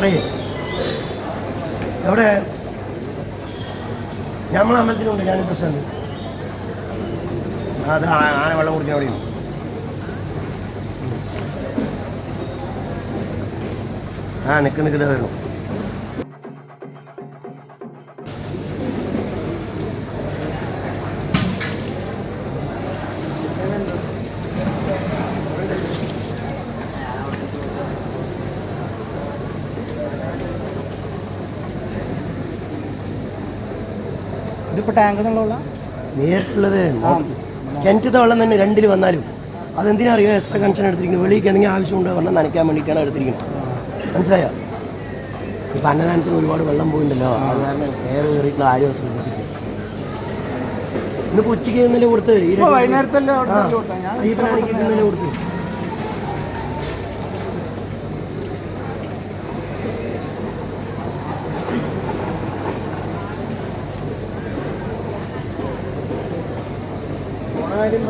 പറയേ. അവിടെ നമ്മളെ അമ്പലത്തിലുണ്ട് ഞാൻ പ്രശ്നം അത് ആന വെള്ളം കുടിക്കാൻ അവിടെ ആ നിൽക്കുന്ന നിൽക്കുന്നത് വരണം ഇതിപ്പോ ടാങ്ക് എന്നുള്ള നേരിട്ടുള്ളത് കിണറ്റത്തെ വെള്ളം തന്നെ രണ്ടിൽ വന്നാലും. അതെന്തിനാ അറിയോ എക്സ്ട്രാ കണക്ഷൻ എടുത്തിരിക്കുന്നത് വെളിയിൽ എന്തെങ്കിലും ആവശ്യമുണ്ടോ വെള്ളം നനയ്ക്കാൻ വേണ്ടിയിട്ടാണ് എടുത്തിരിക്കുന്നത്. മനസ്സിലായോ? ഇപ്പം അന്നദാനത്തിന് ഒരുപാട് വെള്ളം പോയിണ്ടല്ലോ. അത് കാരണം കയറ് കയറിയിട്ടുള്ള ആരും ഇന്നിപ്പോൾ ഉച്ചയ്ക്ക് ഇന്നലെ കൊടുത്ത് ഈ പ്രാണിക്ക് ഇന്നലെ കൊടുത്ത്. ആരും